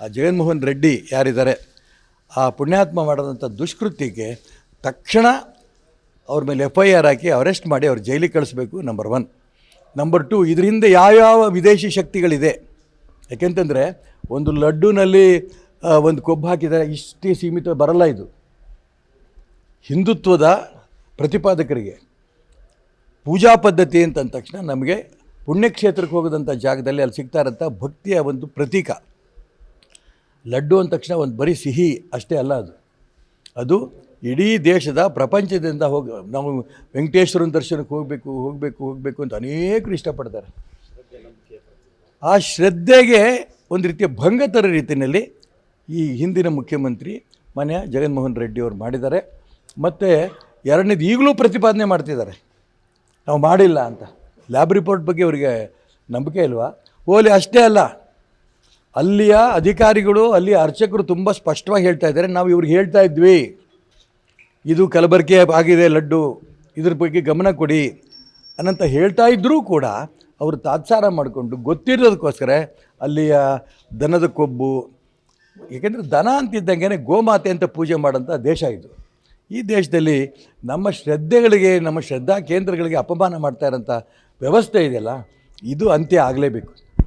ಆ ಜಗನ್ಮೋಹನ್ ರೆಡ್ಡಿ ಯಾರಿದ್ದಾರೆ, ಆ ಪುಣ್ಯಾತ್ಮ ಮಾಡಿದಂಥ ದುಷ್ಕೃತ್ಯಕ್ಕೆ ತಕ್ಷಣ ಅವ್ರ ಮೇಲೆ ಎಫ್ ಐ ಆರ್ ಹಾಕಿ ಅರೆಸ್ಟ್ ಮಾಡಿ ಅವ್ರು ಜೈಲಿಗೆ ಕಳಿಸ್ಬೇಕು ನಂಬರ್ ಒನ್ ನಂಬರ್ ಟು ಇದರಿಂದ ಯಾವ್ಯಾವ ವಿದೇಶಿ ಶಕ್ತಿಗಳಿದೆ? ಯಾಕೆಂತಂದರೆ ಒಂದು ಲಡ್ಡುನಲ್ಲಿ ಒಂದು ಕೊಬ್ಬು ಹಾಕಿದರೆ ಇಷ್ಟೇ ಸೀಮಿತ ಬರಲ್ಲ ಇದು. ಹಿಂದುತ್ವದ ಪ್ರತಿಪಾದಕರಿಗೆ ಪೂಜಾ ಪದ್ಧತಿ ಅಂತ ಅಂದ ತಕ್ಷಣ ನಮಗೆ ಪುಣ್ಯಕ್ಷೇತ್ರಕ್ಕೆ ಹೋಗದಂಥ ಜಾಗದಲ್ಲಿ ಅಲ್ಲಿ ಸಿಗ್ತಾ ಇರೋಂಥ ಭಕ್ತಿಯ ಒಂದು ಪ್ರತೀಕ. ಲಡ್ಡು ಅಂದ ತಕ್ಷಣ ಒಂದು ಬರೀ ಸಿಹಿ ಅಷ್ಟೇ ಅಲ್ಲ ಅದು. ಅದು ಇಡೀ ದೇಶದ ಪ್ರಪಂಚದಿಂದ ಹೋಗಿ ನಾವು ವೆಂಕಟೇಶ್ವರನ ದರ್ಶನಕ್ಕೆ ಹೋಗಬೇಕು ಹೋಗಬೇಕು ಹೋಗಬೇಕು ಅಂತ ಅನೇಕರು ಇಷ್ಟಪಡ್ತಾರೆ. ಆ ಶ್ರದ್ಧೆಗೆ ಒಂದು ರೀತಿಯ ಭಂಗ ತರ ರೀತಿಯಲ್ಲಿ ಈ ಹಿಂದಿನ ಮುಖ್ಯಮಂತ್ರಿ ಮಾನ್ಯ ಜಗನ್ಮೋಹನ್ ರೆಡ್ಡಿ ಅವರು ಮಾಡಿದ್ದಾರೆ. ಮತ್ತು ಎರಡನೇದು ಈಗಲೂ ಪ್ರತಿಪಾದನೆ ಮಾಡ್ತಿದ್ದಾರೆ. ನಾವು ಮಾಡಿಲ್ಲ ಅಂತ. ಲ್ಯಾಬ್ ರಿಪೋರ್ಟ್ ಬಗ್ಗೆ ಅವರಿಗೆ ನಂಬಿಕೆ ಇಲ್ವಾ? ಓಲಿ ಅಷ್ಟೇ ಅಲ್ಲ. ಅಲ್ಲಿಯ ಅಧಿಕಾರಿಗಳು, ಅಲ್ಲಿ ಅರ್ಚಕರು ತುಂಬ ಸ್ಪಷ್ಟವಾಗಿ ಹೇಳ್ತಾ ಇದ್ದಾರೆ. ನಾವು ಇವ್ರಿಗೆ ಹೇಳ್ತಾ ಇದ್ವಿ, ಇದು ಕಲಬೆರಕೆ ಆಗಿದೆ, ಲಡ್ಡು, ಇದ್ರ ಬಗ್ಗೆ ಗಮನ ಕೊಡಿ ಅನ್ನಂತ ಹೇಳ್ತಾ ಇದ್ದರೂ ಕೂಡ ಅವರು ತಾತ್ಸಾರ ಮಾಡಿಕೊಂಡು ಗೊತ್ತಿರೋದಕ್ಕೋಸ್ಕರ ಅಲ್ಲಿಯ ದನದ ಕೊಬ್ಬು ಏಕೆಂದರೆ ದನ ಅಂತಿದ್ದಂಗೆ ಗೋಮಾತೆ ಅಂತ ಪೂಜೆ ಮಾಡೋಂಥ ದೇಶ ಇದು. ಈ ದೇಶದಲ್ಲಿ ನಮ್ಮ ಶ್ರದ್ಧೆಗಳಿಗೆ, ನಮ್ಮ ಶ್ರದ್ಧಾ ಕೇಂದ್ರಗಳಿಗೆ ಅಪಮಾನ ಮಾಡ್ತಾ ಇರೋಂಥ ವ್ಯವಸ್ಥೆ ಇದೆಯಲ್ಲ, ಇದು ಅಂತ್ಯ ಆಗಲೇಬೇಕು.